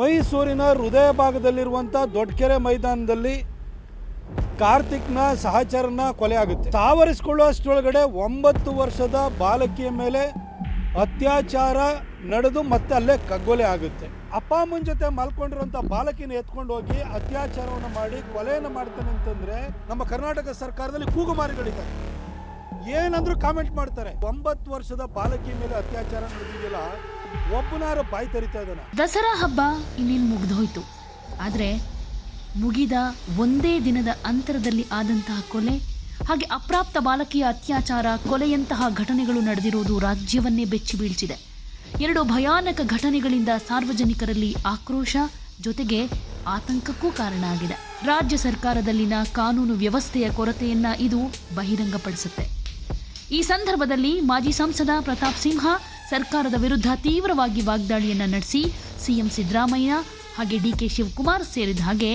ಮೈಸೂರಿನ ಹೃದಯ ಭಾಗದಲ್ಲಿರುವಂಥ ದೊಡ್ಡಕೆರೆ ಮೈದಾನದಲ್ಲಿ ಕಾರ್ತಿಕ್ನ ಸಹಚರನ ಕೊಲೆ ಆಗುತ್ತೆ. ಸಾವರಿಸಿಕೊಳ್ಳುವಷ್ಟರೊಳಗಡೆ ಒಂಬತ್ತು ವರ್ಷದ ಬಾಲಕಿಯ ಮೇಲೆ ಅತ್ಯಾಚಾರ ನಡೆದು ಮತ್ತೆ ಅಲ್ಲೇ ಕಗ್ಗೊಲೆ ಆಗುತ್ತೆ. ಅಪ್ಪ ಅಮ್ಮನ ಜೊತೆ ಮಲ್ಕೊಂಡಿರುವಂಥ ಬಾಲಕಿನ ಎತ್ಕೊಂಡು ಹೋಗಿ ಅತ್ಯಾಚಾರವನ್ನು ಮಾಡಿ ಕೊಲೆಯನ್ನು ಮಾಡ್ತಾನೆ ಅಂತಂದ್ರೆ ನಮ್ಮ ಕರ್ನಾಟಕ ಸರ್ಕಾರದಲ್ಲಿ ಕೂಗುಮಾರಿಗಳಿದ್ದಾರೆ ಏನಂದ್ರೂ ಕಾಮೆಂಟ್ ಮಾಡ್ತಾರೆ. ಒಂಬತ್ತು ವರ್ಷದ ಬಾಲಕಿ ಮೇಲೆ ಅತ್ಯಾಚಾರ ನಡೆದಿದೆಯಲ್ಲ ದಸರಾ ಹಬ್ಬ ಇನ್ನೇನು ಮುಗಿದೋಯ್ತು ಆದರೆ ಮುಗಿದ ಒಂದೇ ದಿನದ ಅಂತರದಲ್ಲಿ ಆದಂತಹ ಕೊಲೆ, ಹಾಗೆ ಅಪ್ರಾಪ್ತ ಬಾಲಕಿಯ ಅತ್ಯಾಚಾರ, ಕೊಲೆಯಂತಹ ಘಟನೆಗಳು ನಡೆದಿರುವುದು ರಾಜ್ಯವನ್ನೇ ಬೆಚ್ಚಿ ಬೀಳಿಸಿದೆ ಎರಡು ಭಯಾನಕ ಘಟನೆಗಳಿಂದ ಸಾರ್ವಜನಿಕರಲ್ಲಿ ಆಕ್ರೋಶ, ಜೊತೆಗೆ ಆತಂಕಕ್ಕೂ ಕಾರಣ ಆಗಿದೆ. ರಾಜ್ಯ ಸರ್ಕಾರದಲ್ಲಿನ ಕಾನೂನು ವ್ಯವಸ್ಥೆಯ ಕೊರತೆಯನ್ನ ಇದು ಬಹಿರಂಗಪಡಿಸುತ್ತೆ. ಈ ಸಂದರ್ಭದಲ್ಲಿ ಮಾಜಿ ಸಂಸದ ಪ್ರತಾಪ್ ಸಿಂಹ ಸರ್ಕಾರದ ವಿರುದ್ಧ ತೀವ್ರವಾಗಿ ವಾಗ್ದಾಳಿಯನ್ನು ನಡೆಸಿ ಸಿಎಂ ಸಿದ್ದರಾಮಯ್ಯ ಹಾಗೆ ಡಿಕೆ ಶಿವಕುಮಾರ್ ಸೇರಿದ ಹಾಗೆ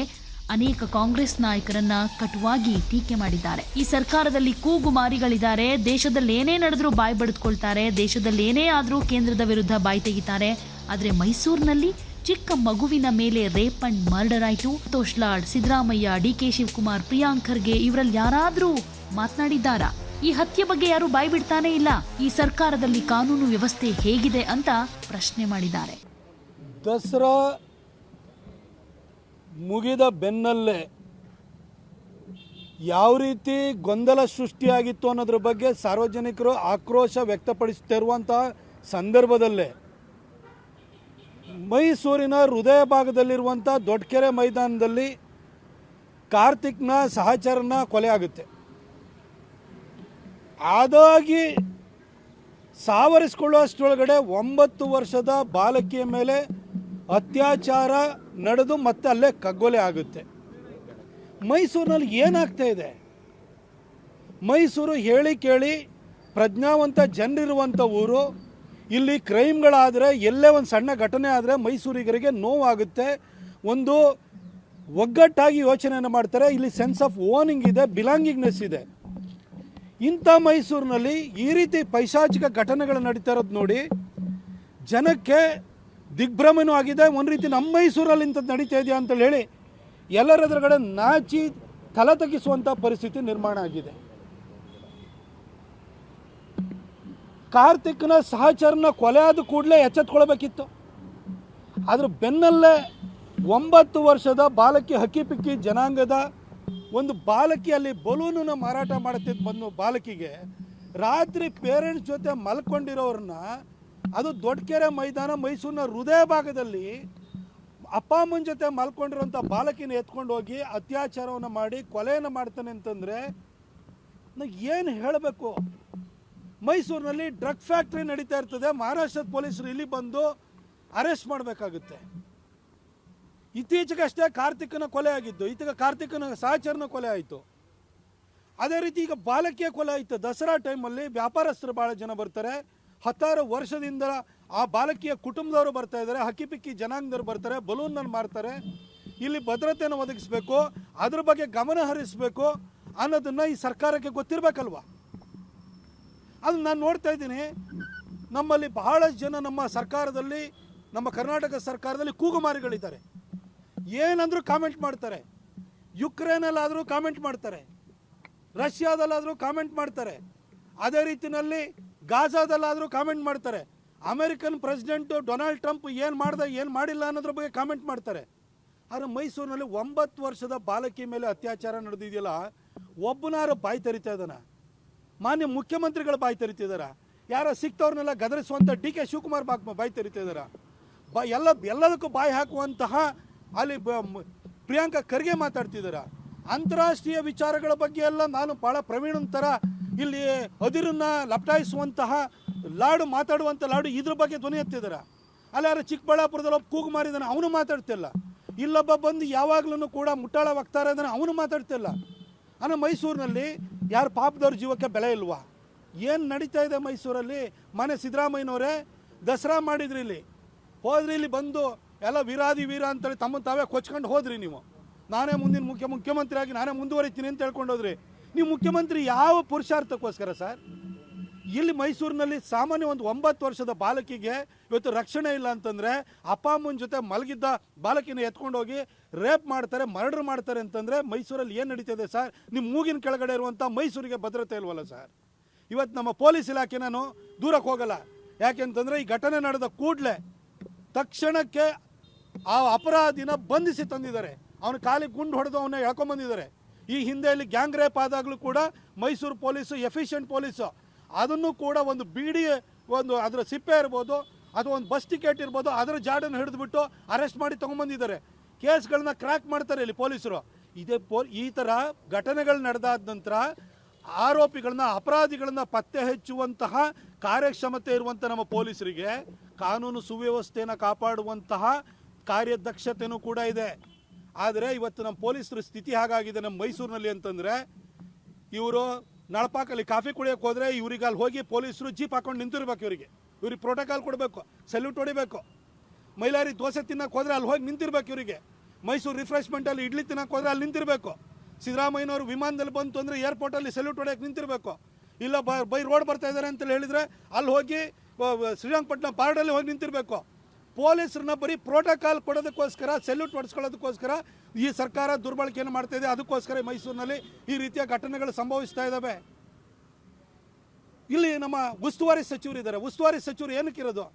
ಅನೇಕ ಕಾಂಗ್ರೆಸ್ ನಾಯಕರನ್ನ ಕಟುವಾಗಿ ಟೀಕೆ ಮಾಡಿದ್ದಾರೆ. ಈ ಸರ್ಕಾರದಲ್ಲಿ ಕೂಗು ಮಾರಿಗಳಿದ್ದಾರೆ. ದೇಶದಲ್ಲಿ ಏನೇ ನಡೆದ್ರೂ ಬಾಯಿ ಬಡಿದುಕೊಳ್ತಾರೆ. ದೇಶದಲ್ಲಿ ಏನೇ ಆದರೂ ಕೇಂದ್ರದ ವಿರುದ್ಧ ಬಾಯಿ ತೆಗಿತಾರೆ. ಆದರೆ ಮೈಸೂರಿನಲ್ಲಿ ಚಿಕ್ಕ ಮಗುವಿನ ಮೇಲೆ ರೇಪ್ ಅಂಡ್ ಮರ್ಡರ್ ಆಯಿತು. ತೋಷ್ಲಾಡ್ ಸಿದ್ದರಾಮಯ್ಯ ಡಿಕೆ ಶಿವಕುಮಾರ್ ಪ್ರಿಯಾಂಕ್ ಖರ್ಗೆ ಇವರಲ್ಲಿ ಯಾರಾದರೂ ಮಾತನಾಡಿದ್ದಾರಾ? ಈ ಹತ್ಯೆ ಬಗ್ಗೆ ಯಾರು ಬಾಯಿ ಬಿಡ್ತಾನೆ ಇಲ್ಲ. ಈ ಸರ್ಕಾರದಲ್ಲಿ ಕಾನೂನು ವ್ಯವಸ್ಥೆ ಹೇಗಿದೆ ಅಂತ ಪ್ರಶ್ನೆ ಮಾಡಿದ್ದಾರೆ. ದಸರಾ ಮುಗಿದ ಬೆನ್ನಲ್ಲೇ ಯಾವ ರೀತಿ ಗೊಂದಲ ಸೃಷ್ಟಿಯಾಗಿತ್ತು ಅನ್ನೋದ್ರ ಬಗ್ಗೆ ಸಾರ್ವಜನಿಕರು ಆಕ್ರೋಶ ವ್ಯಕ್ತಪಡಿಸುತ್ತಿರುವಂತಹ ಸಂದರ್ಭದಲ್ಲೇ ಮೈಸೂರಿನ ಹೃದಯ ಭಾಗದಲ್ಲಿರುವಂಥ ದೊಡ್ಡಕೆರೆ ಮೈದಾನದಲ್ಲಿ ಕಾರ್ತಿಕ್ನ ಸಹಚರನ ಕೊಲೆ ಆಗುತ್ತೆ. ಆದಾಗಿ ಸಾವರಿಸಿಕೊಳ್ಳುವಷ್ಟರೊಳಗಡೆ ಒಂಬತ್ತು ವರ್ಷದ ಬಾಲಕಿಯ ಮೇಲೆ ಅತ್ಯಾಚಾರ ನಡೆದು ಮತ್ತೆ ಅಲ್ಲೇ ಕಗ್ಗೊಲೆ ಆಗುತ್ತೆ. ಮೈಸೂರಿನಲ್ಲಿ ಏನಾಗ್ತಾ ಇದೆ? ಮೈಸೂರು ಹೇಳಿ ಕೇಳಿ ಪ್ರಜ್ಞಾವಂತ ಜನರಿರುವಂಥ ಊರು. ಇಲ್ಲಿ ಕ್ರೈಮ್ಗಳಾದರೆ, ಎಲ್ಲೇ ಒಂದು ಸಣ್ಣ ಘಟನೆ ಆದರೆ ಮೈಸೂರಿಗರಿಗೆ ನೋವಾಗುತ್ತೆ. ಒಂದು ಒಗ್ಗಟ್ಟಾಗಿ ಯೋಚನೆಯನ್ನು ಮಾಡ್ತಾರೆ. ಇಲ್ಲಿ ಸೆನ್ಸ್ ಆಫ್ ಓನಿಂಗ್ ಇದೆ ಬಿಲಾಂಗಿಂಗ್ನೆಸ್ ಇದೆ. ಇಂಥ ಮೈಸೂರಿನಲ್ಲಿ ಈ ರೀತಿ ಪೈಶಾಚಿಕ ಘಟನೆಗಳು ನಡೀತಾ ಇರೋದು ನೋಡಿ ಜನಕ್ಕೆ ದಿಗ್ಭ್ರಮೆನೂ ಆಗಿದೆ. ಒಂದು ರೀತಿ ನಮ್ಮ ಮೈಸೂರಲ್ಲಿ ಇಂಥದ್ದು ನಡೀತಾ ಇದೆಯಾ ಅಂತ ಹೇಳಿ ಎಲ್ಲರ ಎದುರುಗಡೆ ನಾಚಿ ತಲೆ ತಗ್ಗಿಸುವಂಥ ಪರಿಸ್ಥಿತಿ ನಿರ್ಮಾಣ ಆಗಿದೆ. ಕಾರ್ತಿಕ್ನ ಸಹಚರನ ಕೊಲೆ ಆದ ಕೂಡಲೇ ಎಚ್ಚೆತ್ಕೊಳ್ಬೇಕಿತ್ತು. ಅದ್ರ ಬೆನ್ನಲ್ಲೇ ಒಂಬತ್ತು ವರ್ಷದ ಬಾಲಕಿ ಹಕ್ಕಿಪಿಕ್ಕಿ ಜನಾಂಗದ ಒಂದು ಬಾಲಕಿ ಅಲ್ಲಿ ಬಲೂನನ್ನ ಮಾರಾಟ ಮಾಡುತ್ತಿದ್ದ ಬಂದು ಬಾಲಕಿಗೆ, ರಾತ್ರಿ ಪೇರೆಂಟ್ಸ್ ಜೊತೆ ಮಲ್ಕೊಂಡಿರೋರನ್ನ ಅದು ದೊಡ್ಡಕೆರೆ ಮೈದಾನ, ಮೈಸೂರಿನ ಹೃದಯ ಭಾಗದಲ್ಲಿ ಅಪ್ಪ ಅಮ್ಮನ ಜೊತೆ ಮಲ್ಕೊಂಡಿರೋಂಥ ಬಾಲಕಿನ ಎತ್ಕೊಂಡು ಹೋಗಿ ಅತ್ಯಾಚಾರವನ್ನು ಮಾಡಿ ಕೊಲೆಯನ್ನು ಮಾಡ್ತಾನೆ ಅಂತಂದರೆ ಏನು ಹೇಳಬೇಕು? ಮೈಸೂರಿನಲ್ಲಿ ಡ್ರಗ್ ಫ್ಯಾಕ್ಟ್ರಿ ನಡೀತಾ ಇರ್ತದೆ, ಮಹಾರಾಷ್ಟ್ರದ ಪೊಲೀಸರು ಇಲ್ಲಿ ಬಂದು ಅರೆಸ್ಟ್ ಮಾಡಬೇಕಾಗುತ್ತೆ. ಇತ್ತೀಚೆಗಷ್ಟೇ ಕಾರ್ತಿಕನ ಕೊಲೆ ಆಗಿದ್ದು, ಈತಗ ಕಾರ್ತಿಕನ ಸಹಚರನ ಕೊಲೆ ಆಯಿತು. ಅದೇ ರೀತಿ ಈಗ ಬಾಲಕಿಯ ಕೊಲೆ ಆಯಿತು. ದಸರಾ ಟೈಮಲ್ಲಿ ವ್ಯಾಪಾರಸ್ಥರು ಭಾಳ ಜನ ಬರ್ತಾರೆ. ಹತ್ತಾರು ವರ್ಷದಿಂದ ಆ ಬಾಲಕಿಯ ಕುಟುಂಬದವರು ಬರ್ತಾ ಇದ್ದಾರೆ. ಹಕ್ಕಿಪಿಕ್ಕಿ ಜನಾಂಗದವರು ಬರ್ತಾರೆ. ಬಲೂನನ್ನು ಮಾರ್ತಾರೆ. ಇಲ್ಲಿ ಭದ್ರತೆಯನ್ನು ಒದಗಿಸ್ಬೇಕು. ಅದ್ರ ಬಗ್ಗೆ ಗಮನ ಹರಿಸಬೇಕು ಅನ್ನೋದನ್ನು ಈ ಸರ್ಕಾರಕ್ಕೆ ಗೊತ್ತಿರಬೇಕಲ್ವ? ಅದು ನಾನು ನೋಡ್ತಾ ಇದ್ದೀನಿ. ನಮ್ಮಲ್ಲಿ ಬಹಳಷ್ಟು ಜನ ನಮ್ಮ ಸರ್ಕಾರದಲ್ಲಿ, ನಮ್ಮ ಕರ್ನಾಟಕ ಸರ್ಕಾರದಲ್ಲಿ ಕೂಗುಮಾರಿಗಳಿದ್ದಾರೆ. ಏನಂದ್ರೂ ಕಾಮೆಂಟ್ ಮಾಡ್ತಾರೆ. ಯುಕ್ರೇನಲ್ಲಾದರೂ ಕಾಮೆಂಟ್ ಮಾಡ್ತಾರೆ. ರಷ್ಯಾದಲ್ಲಾದರೂ ಕಾಮೆಂಟ್ ಮಾಡ್ತಾರೆ. ಅದೇ ರೀತಿಯಲ್ಲಿ ಗಾಜಾದಲ್ಲಾದರೂ ಕಾಮೆಂಟ್ ಮಾಡ್ತಾರೆ. ಅಮೆರಿಕನ್ ಪ್ರೆಸಿಡೆಂಟು ಡೊನಾಲ್ಡ್ ಟ್ರಂಪ್ ಏನು ಮಾಡ್ದೆ, ಏನು ಮಾಡಿಲ್ಲ ಅನ್ನೋದ್ರ ಬಗ್ಗೆ ಕಾಮೆಂಟ್ ಮಾಡ್ತಾರೆ. ಆದರೆ ಮೈಸೂರಿನಲ್ಲಿ ಒಂಬತ್ತು ವರ್ಷದ ಬಾಲಕಿ ಮೇಲೆ ಅತ್ಯಾಚಾರ ನಡೆದಿದೆಯಲ್ಲ, ಒಬ್ಬನಾರು ಬಾಯಿ ತೆರಿತಾ ಇದ್ದಾನೆ. ಮಾನ್ಯ ಮುಖ್ಯಮಂತ್ರಿಗಳು ಬಾಯಿ ತೆರಿತಿದಾರ ಯಾರ ಸಿಕ್ತವ್ರನ್ನೆಲ್ಲ ಗದರಿಸುವಂಥ ಡಿ ಕೆ ಶಿವಕುಮಾರ್ ಬಾಕ್ ಬಾಯಿ ಇದ್ದಾರ. ಬ ಎಲ್ಲ ಎಲ್ಲದಕ್ಕೂ ಬಾಯಿ ಹಾಕುವಂತಹ ಅಲ್ಲಿ ಪ್ರಿಯಾಂಕಾ ಖರ್ಗೆ ಮಾತಾಡ್ತಿದ್ದಾರೆ ಅಂತಾರಾಷ್ಟ್ರೀಯ ವಿಚಾರಗಳ ಬಗ್ಗೆ ಎಲ್ಲ ನಾನು ಭಾಳ ಪ್ರವೀಣನ ಥರ ಇಲ್ಲಿ ಅದಿರನ್ನ ಲಪಟಾಯಿಸುವಂತಹ ಲಾಡು ಮಾತಾಡುವಂಥ ಲಾಡು ಇದ್ರ ಬಗ್ಗೆ ಧ್ವನಿ ಎತ್ತಿದ್ದಾರೆ ಅಲ್ಲಿ ಯಾರು ಚಿಕ್ಕಬಳ್ಳಾಪುರದಲ್ಲಿ ಒಬ್ಬ ಕೂಗು ಮಾರಿದಾನೆ, ಅವನು ಮಾತಾಡ್ತಿಲ್ಲ. ಇಲ್ಲೊಬ್ಬ ಬಂದು ಯಾವಾಗಲೂ ಕೂಡ ಮುಟ್ಟಾಳ ವಕ್ತಾರ ಅವನು ಮಾತಾಡ್ತಿಲ್ಲ. ಅನ್ನೋ ಮೈಸೂರಿನಲ್ಲಿ ಯಾರು ಪಾಪದವ್ರ ಜೀವಕ್ಕೆ ಬೆಲೆ ಇಲ್ವಾ? ಏನು ನಡೀತಾ ಇದೆ ಮೈಸೂರಲ್ಲಿ? ಮನೆ ಸಿದ್ದರಾಮಯ್ಯನವರೇ ದಸರಾ ಮಾಡಿದ್ರಿ ಇಲ್ಲಿ. ಹೋದ್ರಿ ಇಲ್ಲಿ ಬಂದು ಎಲ್ಲ ವೀರಾದಿ ವೀರ ಅಂತೇಳಿ ತಮ್ಮ ತಾವೇ ಕೊಚ್ಕೊಂಡು ಹೋದ್ರಿ ನೀವು. ನಾನೇ ಮುಂದಿನ ಮುಖ್ಯ ಮುಖ್ಯಮಂತ್ರಿ ಆಗಿ ನಾನೇ ಮುಂದುವರಿತೀನಿ ಅಂತ ಹೇಳ್ಕೊಂಡು ಹೋದ್ರಿ. ನೀವು ಮುಖ್ಯಮಂತ್ರಿ ಯಾವ ಪುರುಷಾರ್ಥಕ್ಕೋಸ್ಕರ ಸರ್? ಇಲ್ಲಿ ಮೈಸೂರಿನಲ್ಲಿ ಸಾಮಾನ್ಯ ಒಂದು ಒಂಬತ್ತು ವರ್ಷದ ಬಾಲಕಿಗೆ ಇವತ್ತು ರಕ್ಷಣೆ ಇಲ್ಲ ಅಂತಂದರೆ ಅಪ್ಪ, ಅಮ್ಮನ ಜೊತೆ ಮಲಗಿದ್ದ ಬಾಲಕಿನ ಎತ್ಕೊಂಡೋಗಿ ರೇಪ್ ಮಾಡ್ತಾರೆ, ಮರ್ಡರ್ ಮಾಡ್ತಾರೆ ಅಂತಂದರೆ ಮೈಸೂರಲ್ಲಿ ಏನು ನಡೀತಿದೆ ಸರ್? ನಿಮ್ಮ ಮೂಗಿನ ಕೆಳಗಡೆ ಇರುವಂಥ ಮೈಸೂರಿಗೆ ಭದ್ರತೆ ಇಲ್ವಲ್ಲ ಸರ್? ಇವತ್ತು ನಮ್ಮ ಪೊಲೀಸ್ ಇಲಾಖೆ ನಾನು ದೂರಕ್ಕೆ ಹೋಗಲ್ಲ. ಯಾಕೆಂತಂದರೆ ಈ ಘಟನೆ ನಡೆದ ಕೂಡಲೇ ತಕ್ಷಣಕ್ಕೆ ಆ ಅಪರಾಧಿನ ಬಂಧಿಸಿ ತಂದಿದ್ದಾರೆ. ಅವನ ಕಾಲಿಗೆ ಗುಂಡು ಹೊಡೆದು ಅವನ್ನ ಎಳ್ಕೊಂಬಂದಿದ್ದಾರೆ ಈ ಹಿಂದೆ ಇಲ್ಲಿ ಗ್ಯಾಂಗ್ ರೇಪ್ ಆದಾಗಲೂ ಕೂಡ ಮೈಸೂರು ಪೊಲೀಸು, ಎಫಿಷಿಯಂಟ್ ಪೊಲೀಸು. ಅದನ್ನು ಕೂಡ ಒಂದು ಬಿಡಿ, ಒಂದು ಅದರ ಸಿಪ್ಪೆ ಇರ್ಬೋದು ಅದು ಒಂದು ಬಸ್ ಟಿಕೆಟ್ ಇರ್ಬೋದು, ಅದರ ಜಾಡನ್ನು ಹಿಡಿದುಬಿಟ್ಟು ಅರೆಸ್ಟ್ ಮಾಡಿ ತೊಗೊಂಬಂದಿದ್ದಾರೆ ಕೇಸ್ಗಳನ್ನ ಕ್ರ್ಯಾಕ್ ಮಾಡ್ತಾರೆ ಇಲ್ಲಿ ಪೊಲೀಸರು. ಇದೇ ಪೊ, ಈ ಥರ ಘಟನೆಗಳು ನಡೆದಾದ ನಂತರ ಆರೋಪಿಗಳನ್ನ, ಅಪರಾಧಿಗಳನ್ನ ಪತ್ತೆ ಹಚ್ಚುವಂತಹ ಕಾರ್ಯಕ್ಷಮತೆ ಇರುವಂಥ ನಮ್ಮ ಪೊಲೀಸರಿಗೆ, ಕಾನೂನು ಸುವ್ಯವಸ್ಥೆಯನ್ನು ಕಾಪಾಡುವಂತಹ ಕಾರ್ಯದಕ್ಷತೆನೂ ಕೂಡ ಇದೆ. ಆದರೆ ಇವತ್ತು ನಮ್ಮ ಪೊಲೀಸರು ಸ್ಥಿತಿ ಹಾಗಾಗಿದೆ ನಮ್ಮ ಮೈಸೂರಿನಲ್ಲಿ ಅಂತಂದರೆ, ಇವರು ನಳಪಾಕಲ್ಲಿ ಕಾಫಿ ಕುಡಿಯೋಕೆ ಹೋದರೆ ಇವ್ರಿಗೆ ಅಲ್ಲಿ ಹೋಗಿ ಪೊಲೀಸರು ಜೀಪ್ ಹಾಕೊಂಡು ನಿಂತಿರ್ಬೇಕು ಇವರಿಗೆ. ಇವ್ರಿಗೆ ಪ್ರೋಟೋಕಾಲ್ ಕೊಡಬೇಕು ಸಲ್ಯೂಟ್ ಹೊಡಿಬೇಕು. ಮೈಲಾರಿ ದೋಸೆ ತಿನ್ನಕ್ಕೆ ಹೋದರೆ ಅಲ್ಲಿ ಹೋಗಿ ನಿಂತಿರ್ಬೇಕು ಇವರಿಗೆ. ಮೈಸೂರು ರಿಫ್ರೆಶ್ಮೆಂಟಲ್ಲಿ ಇಡ್ಲಿ ತಿನ್ನಕ್ಕೆ ಹೋದರೆ ಅಲ್ಲಿ ನಿಂತಿರಬೇಕು. ಸಿದ್ದರಾಮಯ್ಯನವರು ವಿಮಾನದಲ್ಲಿ ಬಂತು ಅಂದರೆ ಏರ್ಪೋರ್ಟಲ್ಲಿ ಸಲ್ಯೂಟ್ ಹೊಡೆಯೋಕೆ ನಿಂತಿರಬೇಕು. ಇಲ್ಲ ಬ ರೋಡ್ ಬರ್ತಾ ಇದ್ದಾರೆ ಅಂತೇಳಿ ಹೇಳಿದರೆ ಅಲ್ಲಿ ಹೋಗಿ ಶ್ರೀರಂಗಪಟ್ಟಣ ಪಾರ್ಡಲ್ಲಿ ಹೋಗಿ ನಿಂತಿರಬೇಕು. ಪೊಲೀಸರನ್ನ ಬರೀ ಪ್ರೋಟೋಕಾಲ್ ಕೊಡೋದಕ್ಕೋಸ್ಕರ ಸೆಲ್ಯೂಟ್ ಹೊಡೆಸ್ಕೊಳ್ಳೋದಕ್ಕೋಸ್ಕರ ಈ ಸರ್ಕಾರ ದುರ್ಬಳಕೆಯನ್ನು ಮಾಡ್ತಾ ಇದೆ. ಅದಕ್ಕೋಸ್ಕರ ಮೈಸೂರಿನಲ್ಲಿ ಈ ರೀತಿಯ ಘಟನೆಗಳು ಸಂಭವಿಸ್ತಾ ಇದ್ದಾವೆ ಇಲ್ಲಿ ನಮ್ಮ ಉಸ್ತುವಾರಿ ಸಚಿವರು ಇದ್ದಾರೆ ಉಸ್ತುವಾರಿ ಸಚಿವರು ಏನಕ್ಕಿರೋದು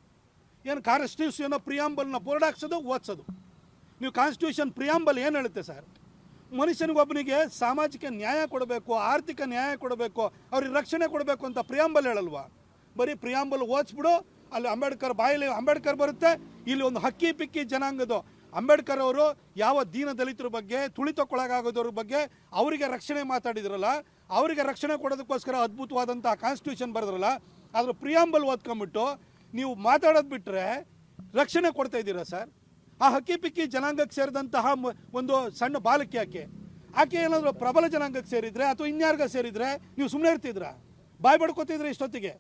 ಏನು ಕಾನ್ಸ್ಟಿಟ್ಯೂಷನ್ ಪ್ರಿಯಾಂಬಲ್ನ ಬೋರ್ಡ್ ಹಾಕ್ಸೋದು, ಓದಿಸೋದು? ನೀವು ಕಾನ್ಸ್ಟಿಟ್ಯೂಷನ್ ಪ್ರಿಯಾಂಬಲ್ ಏನು ಹೇಳುತ್ತೆ ಸರ್? ಮನುಷ್ಯನಿಗೊಬ್ಬನಿಗೆ ಸಾಮಾಜಿಕ ನ್ಯಾಯ ಕೊಡಬೇಕು, ಆರ್ಥಿಕ ನ್ಯಾಯ ಕೊಡಬೇಕು, ಅವ್ರಿಗೆ ರಕ್ಷಣೆ ಕೊಡಬೇಕು ಅಂತ ಪ್ರಿಯಾಂಬಲ್ ಹೇಳಲ್ವಾ? ಬರೀ ಪ್ರಿಯಾಂಬಲ್ ಓದಿಸ್ಬಿಡು ಅಲ್ಲಿ ಅಂಬೇಡ್ಕರ್ ಬಾಯಲ್ಲಿ ಅಂಬೇಡ್ಕರ್ ಬರುತ್ತೆ, ಇಲ್ಲಿ ಒಂದು ಹಕ್ಕಿ ಪಿಕ್ಕಿ ಜನಾಂಗದು ಅಂಬೇಡ್ಕರ್ ಅವರು ಯಾವ ದೀನ ದಲಿತರ ಬಗ್ಗೆ ತುಳಿತಕ್ಕೊಳಗಾಗೋದ್ರ ಬಗ್ಗೆ ಅವರಿಗೆ ರಕ್ಷಣೆ ಮಾತಾಡಿದ್ರಲ್ಲ, ಅವರಿಗೆ ರಕ್ಷಣೆ ಕೊಡೋದಕ್ಕೋಸ್ಕರ ಅದ್ಭುತವಾದಂಥ ಕಾನ್ಸ್ಟಿಟ್ಯೂಷನ್ ಬರೆದ್ರಲ್ಲ, ಅದ್ರ ಪ್ರಿಯಾಂಬಲ್ ಓದ್ಕೊಂಬಿಟ್ಟು ನೀವು ಮಾತಾಡೋದು ಬಿಟ್ಟರೆ ರಕ್ಷಣೆ ಕೊಡ್ತಾ ಇದ್ದೀರಾ ಸರ್? ಆ ಹಕ್ಕಿ ಪಿಕ್ಕಿ ಜನಾಂಗಕ್ಕೆ ಸೇರಿದಂತಹ ಒಂದು ಸಣ್ಣ ಬಾಲಕಿ ಆಕೆ ಆಕೆ ಏನಾದರೂ ಪ್ರಬಲ ಜನಾಂಗಕ್ಕೆ ಸೇರಿದರೆ ಅಥವಾ ಇನ್ಯಾರ್ಗ ಸೇರಿದ್ರೆ ನೀವು ಸುಮ್ಮನೆ ಇರ್ತಿದ್ರಾ? ಬಾಯ್ ಬಡ್ಕೋತಿದ್ರೆ ಇಷ್ಟೊತ್ತಿಗೆ?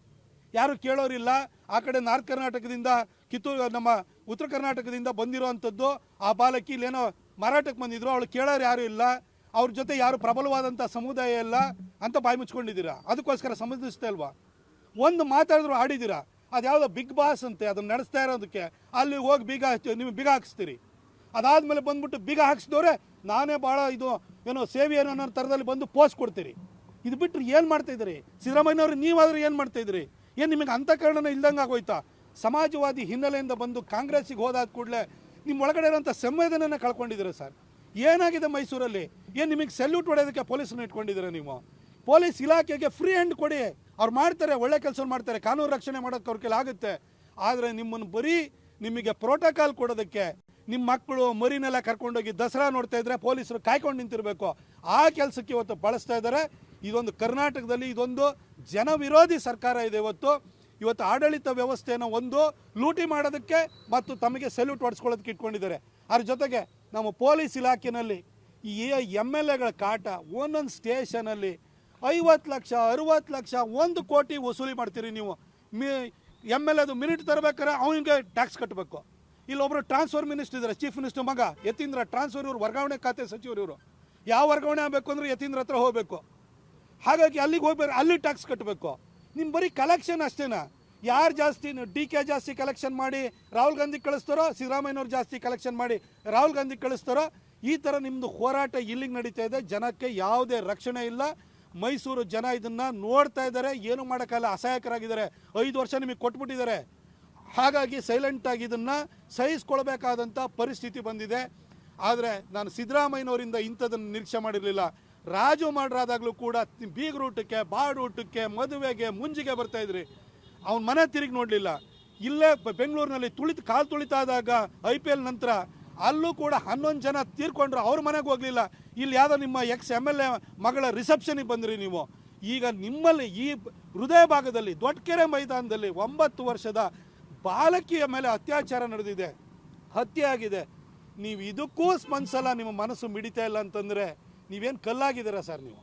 ಯಾರು ಕೇಳೋರಿಲ್ಲ ಆ ಕಡೆ ನಾರ್ತ್ ಕರ್ನಾಟಕದಿಂದ ಕಿತ್ತೂರು, ನಮ್ಮ ಉತ್ತರ ಕರ್ನಾಟಕದಿಂದ ಬಂದಿರುವಂಥದ್ದು, ಆ ಬಾಲಕಿ ಇಲ್ಲೇನೋ ಮಾರಾಟಕ್ಕೆ ಬಂದಿದ್ರು, ಅವಳು ಕೇಳೋರು ಯಾರು ಇಲ್ಲ. ಅವ್ರ ಜೊತೆ ಯಾರು ಪ್ರಬಲವಾದಂಥ ಸಮುದಾಯ ಇಲ್ಲ ಅಂತ ಬಾಯಿ ಮುಚ್ಕೊಂಡಿದ್ದೀರಾ? ಅದಕ್ಕೋಸ್ಕರ ಸಂಬಂಧಿಸ್ತಾ ಇಲ್ವಾ? ಒಂದು ಮಾತಾಡಿದ್ರು ಆಡಿದ್ದೀರಾ? ಅದು ಯಾವುದೋ ಬಿಗ್ ಬಾಸ್ ಅಂತೆ, ಅದನ್ನು ನಡೆಸ್ತಾ ಇರೋದಕ್ಕೆ. ಅಲ್ಲಿ ಹೋಗಿ ಬೀಗ ಹಚ್ಚಿ ನೀವು ಬೀಗ ಹಾಕಿಸ್ತೀರಿ. ಅದಾದಮೇಲೆ ಬಂದ್ಬಿಟ್ಟು ಬೀಗ ಹಾಕ್ಸಿದವ್ರೆ, ನಾನೇ ಭಾಳ ಇದು, ಏನೋ ಸೇವಿಯರ್ ಅನ್ನೋ ಥರದಲ್ಲಿ ಬಂದು ಪೋಸ್ಟ್ ಕೊಡ್ತೀರಿ. ಇದು ಬಿಟ್ಟರೆ ಏನು ಮಾಡ್ತಾಯಿದ್ದೀರಿ ಸಿದ್ದರಾಮಯ್ಯನವ್ರು, ನೀವಾದರೂ ಏನು ಮಾಡ್ತಾ ಇದ್ದೀರಿ? ಏನು ನಿಮಗೆ ಅಂತಃಕರಣನ ಇಲ್ದಂಗೆ ಆಗೋಯ್ತಾ? ಸಮಾಜವಾದಿ ಹಿನ್ನೆಲೆಯಿಂದ ಬಂದು ಕಾಂಗ್ರೆಸ್ಸಿಗೆ ಹೋದಾದ ಕೂಡಲೇ ನಿಮ್ಮ ಒಳಗಡೆ ಇರೋಂಥ ಸಂವೇದನೆಯನ್ನು ಕಳ್ಕೊಂಡಿದ್ದೀರಾ ಸರ್. ಏನಾಗಿದೆ ಮೈಸೂರಲ್ಲಿ? ಏನು ನಿಮಗೆ ಸೆಲ್ಯೂಟ್ ಹೊಡೆಯೋದಕ್ಕೆ ಪೊಲೀಸನ್ನು ಇಟ್ಕೊಂಡಿದ್ದೀರಾ ನೀವು? ಪೊಲೀಸ್ ಇಲಾಖೆಗೆ ಫ್ರೀ ಹ್ಯಾಂಡ್ ಕೊಡಿ. ಅವ್ರು ಮಾಡ್ತಾರೆ, ಒಳ್ಳೆ ಕೆಲಸ ಮಾಡ್ತಾರೆ, ಕಾನೂನು ರಕ್ಷಣೆ ಮಾಡೋಕ್ಕೆ ಅವ್ರ ಕೈಲಿ ಆಗುತ್ತೆ. ಆದರೆ ನಿಮ್ಮನ್ನು ಬರೀ ನಿಮಗೆ ಪ್ರೋಟೋಕಾಲ್ ಕೊಡೋದಕ್ಕೆ ನಿಮ್ಮ ಮಕ್ಕಳು ಮರಿನೆಲ್ಲ ಕರ್ಕೊಂಡೋಗಿ ದಸರಾ ನೋಡ್ತಾ ಇದ್ರೆ ಪೊಲೀಸರು ಕಾಯ್ಕೊಂಡು ನಿಂತಿರಬೇಕು. ಆ ಕೆಲಸಕ್ಕೆ ಇವತ್ತು ಬಳಸ್ತಾ ಇದ್ದಾರೆ ಇದೊಂದು ಕರ್ನಾಟಕದಲ್ಲಿ ಇದೊಂದು ಜನವಿರೋಧಿ ಸರ್ಕಾರ ಇದೆ ಇವತ್ತು. ಇವತ್ತು ಆಡಳಿತ ವ್ಯವಸ್ಥೆಯನ್ನು ಒಂದು, ಲೂಟಿ ಮಾಡೋದಕ್ಕೆ ಮತ್ತು ತಮಗೆ ಸೆಲ್ಯೂಟ್ ಹೊಡೆಸ್ಕೊಳ್ಳೋದಕ್ಕೆ ಇಟ್ಕೊಂಡಿದ್ದಾರೆ. ಅದ್ರ ಜೊತೆಗೆ ನಮ್ಮ ಪೊಲೀಸ್ ಇಲಾಖೆಯಲ್ಲಿ ಈ ಎಂ ಎಲ್ ಎಗಳ ಕಾಟ ಒಂದೊಂದು ಸ್ಟೇಷನಲ್ಲಿ ಐವತ್ತು ಲಕ್ಷ, ಅರುವತ್ತು ಲಕ್ಷ, ಒಂದು ಕೋಟಿ ವಸೂಲಿ ಮಾಡ್ತೀರಿ ನೀವು. ಮಿ, ಎಂ ಎಲ್ ಎದು ಮಿನಿಟ್ ತರಬೇಕಾದ್ರೆ ಅವನಿಗೆ ಟ್ಯಾಕ್ಸ್ ಕಟ್ಟಬೇಕು. ಇಲ್ಲೊಬ್ಬರು ಟ್ರಾನ್ಸ್ಫರ್ ಮಿನಿಸ್ಟರ್ ಇದ್ದಾರೆ, ಚೀಫ್ ಮಿನಿಸ್ಟರ್ ಮಗ ಯತೀಂದ್ರ. ಟ್ರಾನ್ಸ್ಫರ್ ಇವರು, ವರ್ಗಾವಣೆ ಖಾತೆ ಸಚಿವರು ಇವರು. ಯಾವ ವರ್ಗಾವಣೆ ಆಗಬೇಕು ಅಂದ್ರೆ ಯತೀಂದ್ರ ಹತ್ರ ಹೋಗಬೇಕು. ಹಾಗಾಗಿ ಅಲ್ಲಿಗೆ ಹೋಗ್ಬೇಕು ಅಲ್ಲಿ ಟ್ಯಾಕ್ಸ್ ಕಟ್ಟಬೇಕು ನಿಮ್ಮ ಬರೀ ಕಲೆಕ್ಷನ್ ಅಷ್ಟೇನಾ? ಯಾರು ಜಾಸ್ತಿ ಡಿ ಕೆ ಜಾಸ್ತಿ ಕಲೆಕ್ಷನ್ ಮಾಡಿ ರಾಹುಲ್ ಗಾಂಧಿ ಕಳಿಸ್ತಾರೋ, ಸಿದ್ದರಾಮಯ್ಯನವ್ರು ಜಾಸ್ತಿ ಕಲೆಕ್ಷನ್ ಮಾಡಿ ರಾಹುಲ್ ಗಾಂಧಿ ಕಳಿಸ್ತಾರೋ, ಈ ಥರ ನಿಮ್ಮದು ಹೋರಾಟ ಇಲ್ಲಿಗೆ ನಡೀತಾ ಇದೆ. ಜನಕ್ಕೆ ಯಾವುದೇ ರಕ್ಷಣೆ ಇಲ್ಲ. ಮೈಸೂರು ಜನ ಇದನ್ನು ನೋಡ್ತಾ ಇದ್ದಾರೆ. ಏನು ಮಾಡೋಕ್ಕಲ್ಲ ಅಸಹಾಯಕರಾಗಿದ್ದಾರೆ. ಐದು ವರ್ಷ ನಿಮಗೆ ಕೊಟ್ಬಿಟ್ಟಿದ್ದಾರೆ. ಹಾಗಾಗಿ ಸೈಲೆಂಟಾಗಿ ಇದನ್ನು ಸಹಿಸ್ಕೊಳ್ಬೇಕಾದಂಥ ಪರಿಸ್ಥಿತಿ ಬಂದಿದೆ. ಆದರೆ ನಾನು ಸಿದ್ದರಾಮಯ್ಯನವರಿಂದ ಇಂಥದನ್ನು ನಿರೀಕ್ಷೆ ಮಾಡಿರಲಿಲ್ಲ. ರಾಜು ಮಾಡ್ರಾದಾಗಲೂ ಕೂಡ ಬೀಗರ ಊಟಕ್ಕೆ ಬಾಡು ಊಟಕ್ಕೆ ಮದುವೆಗೆ, ಮುಂಜಿಗೆ ಬರ್ತಾ ಇದ್ರಿ. ಅವ್ನ ಮನೆ ತಿರುಗಿ ನೋಡಲಿಲ್ಲ. ಇಲ್ಲೇ ಬೆಂಗಳೂರಿನಲ್ಲಿ ತುಳಿತು, ಕಾಲು ತುಳಿತಾದಾಗ ಐ ಪಿ ಎಲ್ ನಂತರ ಅಲ್ಲೂ ಕೂಡ ಹನ್ನೊಂದು ಜನ ತೀರ್ಕೊಂಡ್ರು, ಅವ್ರ ಮನೆಗೆ ಹೋಗಲಿಲ್ಲ. ಇಲ್ಲಿ ಯಾವುದೋ ನಿಮ್ಮ ಎಕ್ಸ್ ಎಂ ಎಲ್ ಎ ಮಗಳ ರಿಸೆಪ್ಷನಿಗೆ ಬಂದ್ರಿ ನೀವು. ಈಗ ನಿಮ್ಮಲ್ಲಿ ಈ ಹೃದಯ ಭಾಗದಲ್ಲಿ ದೊಡ್ಡಕೆರೆ ಮೈದಾನದಲ್ಲಿ ಒಂಬತ್ತು ವರ್ಷದ ಬಾಲಕಿಯ ಮೇಲೆ ಅತ್ಯಾಚಾರ ನಡೆದಿದೆ. ಹತ್ಯೆ ಆಗಿದೆ. ನೀವು ಇದಕ್ಕೂ ಸ್ಪಂದಿಸಲ್ಲ, ನಿಮ್ಮ ಮನಸ್ಸು ಮಿಡಿತಾ ಇಲ್ಲ ಅಂತಂದರೆ. ನೀವೇನು ಕಲ್ಲಾಗಿದ್ದೀರಾ ಸರ್ ನೀವು?